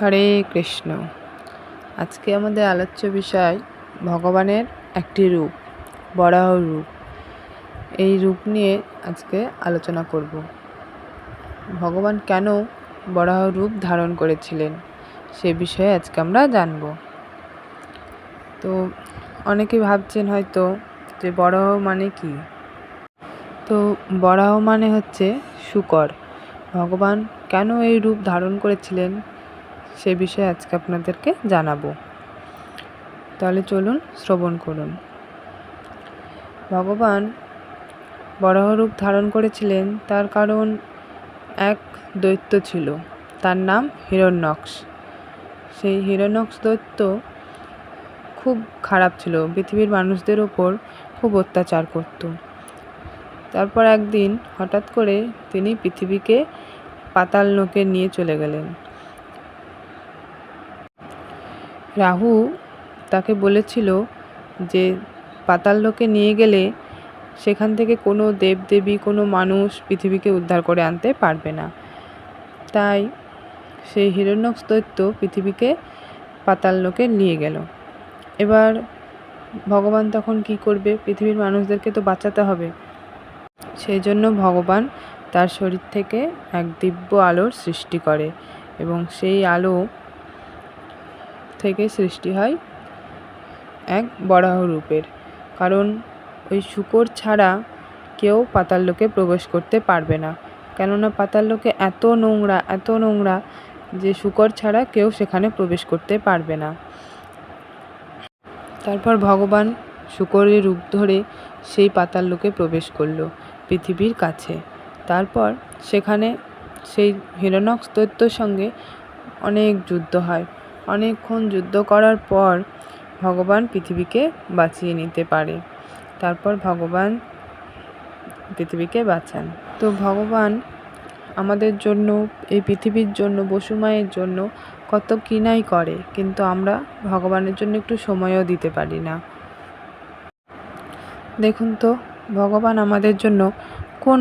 হরে কৃষ্ণ। আজকে আমাদের আলোচ্য বিষয় ভগবানের একটি রূপ, বরাহ রূপ। এই রূপ নিয়ে আজকে আলোচনা করব। ভগবান কেন বরাহ রূপ ধারণ করেছিলেন সে বিষয়ে আজকে আমরা জানব। তো অনেকে ভাবছেন হয়তো যে বরাহ মানে কি? তো বরাহ মানে হচ্ছে শুকর। ভগবান কেন এই রূপ ধারণ করেছিলেন? সে বিষয়ে আজকে আপনাদেরকে জানাব। তাহলে চলুন শ্রবণ করুন। ভগবান বরাহ রূপ ধারণ করেছিলেন, তার কারণ এক দৈত্য ছিল, তার নাম হিরণ্যক্ষ। সেই হিরণ্যক্ষ দৈত্য খুব খারাপ ছিল, পৃথিবীর মানুষদের ওপর খুব অত্যাচার করত। তারপর একদিন হঠাৎ করে তিনি পৃথিবীকে পাতাল লোকে নিয়ে চলে গেলেন। রাহু তাকে বলেছিল যে পাতাল লোকে নিয়ে গেলে সেখান থেকে কোনো দেবদেবী, কোনো মানুষ পৃথিবীকে উদ্ধার করে আনতে পারবে না। তাই সেই হিরণ্যক্ষ দৈত্য পৃথিবীকে পাতাল লোকে নিয়ে গেল। এবার ভগবান তখন কি করবে? পৃথিবীর মানুষদেরকে তো বাঁচাতে হবে। সেই জন্য ভগবান তার শরীর থেকে এক দিব্য আলোর সৃষ্টি করে এবং সেই আলো থেকে সৃষ্টি হয় এক বরাহ রূপের। কারণ ওই শুকর ছাড়া কেউ পাতাল লোকে প্রবেশ করতে পারবে না। কেননা পাতাল লোকে এত নোংরা এত নোংরা যে শুকর ছাড়া কেউ সেখানে প্রবেশ করতে পারবে না। তারপর ভগবান শুকরের রূপ ধরে সেই পাতাল লোকে প্রবেশ করল পৃথিবীর কাছে। তারপর সেখানে সেই হিরণক দৈত্যর সঙ্গে অনেক যুদ্ধ হয়। অনেকক্ষণ যুদ্ধ করার পর ভগবান পৃথিবীকে বাঁচিয়ে নিতে পারে। তারপর ভগবান পৃথিবীকে বাঁচান। তো ভগবান আমাদের জন্য, এই পৃথিবীর জন্য বসুমায়ের জন্য কত কিনাই করে, কিন্তু আমরা ভগবানের জন্য একটু সময়ও দিতে পারি না। দেখুন তো, ভগবান আমাদের জন্য কোন